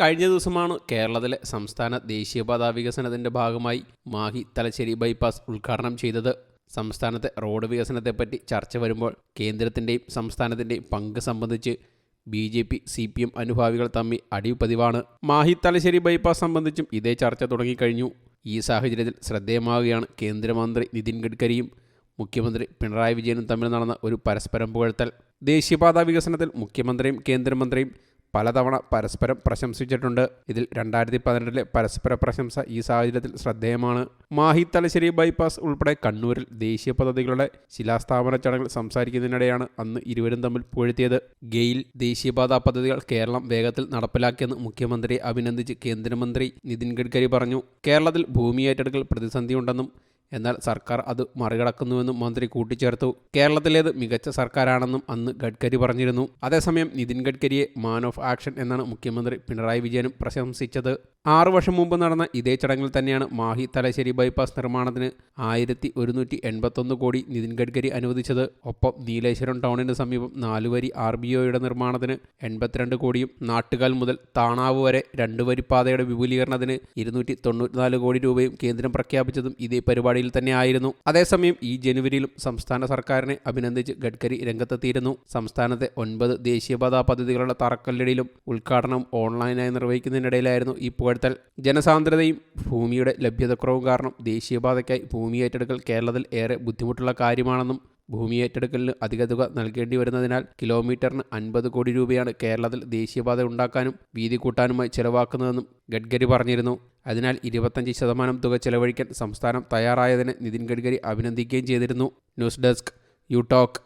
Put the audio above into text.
കഴിഞ്ഞ ദിവസമാണ് കേരളത്തിലെ സംസ്ഥാന ദേശീയപാതാ വികസനത്തിന്റെ ഭാഗമായി മാഹി തലശ്ശേരി ബൈപ്പാസ് ഉദ്ഘാടനം ചെയ്തത്. സംസ്ഥാനത്തെ റോഡ് വികസനത്തെപ്പറ്റി ചർച്ച വരുമ്പോൾ കേന്ദ്രത്തിന്റെയും സംസ്ഥാനത്തിന്റെയും പങ്ക് സംബന്ധിച്ച് B J P C P M അനുഭാവികൾ തമ്മിൽ അടിപതിവാണ് മാഹി തലശ്ശേരി ബൈപ്പാസ് സംബന്ധിച്ചും ഇതേ ചർച്ച തുടങ്ങിക്കഴിഞ്ഞു. ഈ സാഹചര്യത്തിൽ ശ്രദ്ധേയമാവുകയാണ് കേന്ദ്രമന്ത്രി നിതിൻ ഗഡ്കരിയും മുഖ്യമന്ത്രി പിണറായി വിജയനും തമ്മിൽ നടന്ന ഒരു പരസ്പരം പുകഴ്ത്തൽ. ദേശീയപാതാ വികസനത്തിൽ മുഖ്യമന്ത്രിയും കേന്ദ്രമന്ത്രിയും പലതവണ പരസ്പരം പ്രശംസിച്ചിട്ടുണ്ട്. ഇതിൽ രണ്ടായിരത്തി പതിനെട്ടിലെ പരസ്പര പ്രശംസ ഈ സാഹചര്യത്തിൽ ശ്രദ്ധേയമാണ്. മാഹി തലശ്ശേരി ബൈപ്പാസ് ഉൾപ്പെടെ കണ്ണൂരിൽ ദേശീയ പദ്ധതികളുടെ ശിലാസ്ഥാപന ചടങ്ങിൽ സംസാരിക്കുന്നതിനിടെയാണ് അന്ന് ഇരുവരും തമ്മിൽ പുകഴ്ത്തിയത്. ഗെയിൽ ദേശീയപാത പദ്ധതികൾ കേരളം വേഗത്തിൽ നടപ്പിലാക്കിയെന്ന് മുഖ്യമന്ത്രിയെ അഭിനന്ദിച്ച് കേന്ദ്രമന്ത്രി നിതിൻ ഗഡ്കരി പറഞ്ഞു. കേരളത്തിൽ ഭൂമി ഏറ്റെടുക്കൽ പ്രതിസന്ധിയുണ്ടെന്നും എന്നാൽ സർക്കാർ അത് മറികടക്കുന്നുവെന്നും മന്ത്രി കൂട്ടിച്ചേർത്തു. കേരളത്തിലേത് മികച്ച സർക്കാരാണെന്നും അന്ന് ഗഡ്കരി പറഞ്ഞിരുന്നു. അതേസമയം നിതിൻ ഗഡ്കരിയെ മാൻ ഓഫ് ആക്ഷൻ എന്നാണ് മുഖ്യമന്ത്രി പിണറായി വിജയനും പ്രശംസിച്ചത്. ആറു വർഷം മുമ്പ് നടന്ന ഇതേ ചടങ്ങിൽ തന്നെയാണ് മാഹി തലശ്ശേരി ബൈപ്പാസ് നിർമ്മാണത്തിന് ആയിരത്തി ഒരുന്നൂറ്റി എൺപത്തൊന്ന് കോടി നിതിൻ ഗഡ്കരി അനുവദിച്ചത്. ഒപ്പം നീലേശ്വരം ടൗണിന് സമീപം നാലുവരി ആർ ബി ഒയുടെ നിർമ്മാണത്തിന് എൺപത്തിരണ്ട് കോടിയും നാട്ടുകാൽ മുതൽ താണാവ് വരെ രണ്ട് വരി പാതയുടെ വിപുലീകരണത്തിന് ഇരുന്നൂറ്റി തൊണ്ണൂറ്റിനാല് കോടി രൂപയും കേന്ദ്രം പ്രഖ്യാപിച്ചതും ഇതേ പരിപാടിയിൽ തന്നെ ആയിരുന്നു അതേസമയം ഈ ജനുവരിയിലും സംസ്ഥാന സർക്കാരിനെ അഭിനന്ദിച്ച് ഗഡ്കരി രംഗത്തെത്തിയിരുന്നു. സംസ്ഥാനത്തെ ഒൻപത് ദേശീയപാതാ പദ്ധതികളുടെ തറക്കല്ലിടയിലും ഉദ്ഘാടനം ഓൺലൈനായി നിർവഹിക്കുന്നതിനിടയിലായിരുന്നു ഈ പുകഴ്ത്തൽ. ജനസാന്ദ്രതയും ഭൂമിയുടെ ലഭ്യതക്കുറവും കാരണം ദേശീയപാതയ്ക്കായി ഭൂമി ഏറ്റെടുക്കൽ കേരളത്തിൽ ഏറെ ബുദ്ധിമുട്ടുള്ള കാര്യമാണെന്നും ഭൂമി ഏറ്റെടുക്കലിന് അധിക തുക നൽകേണ്ടി വരുന്നതിനാൽ കിലോമീറ്ററിന് അൻപത് കോടി രൂപയാണ് കേരളത്തിൽ ദേശീയപാത ഉണ്ടാക്കാനും വീതി കൂട്ടാനുമായി ചെലവാക്കുന്നതെന്നും ഗഡ്കരി പറഞ്ഞിരുന്നു. അതിനാൽ ഇരുപത്തഞ്ച് ശതമാനം തുക ചെലവഴിക്കാൻ സംസ്ഥാനം തയ്യാറായതിന് നിതിൻ ഗഡ്കരി അഭിനന്ദിക്കുകയും ചെയ്തിരുന്നു. News desk you talk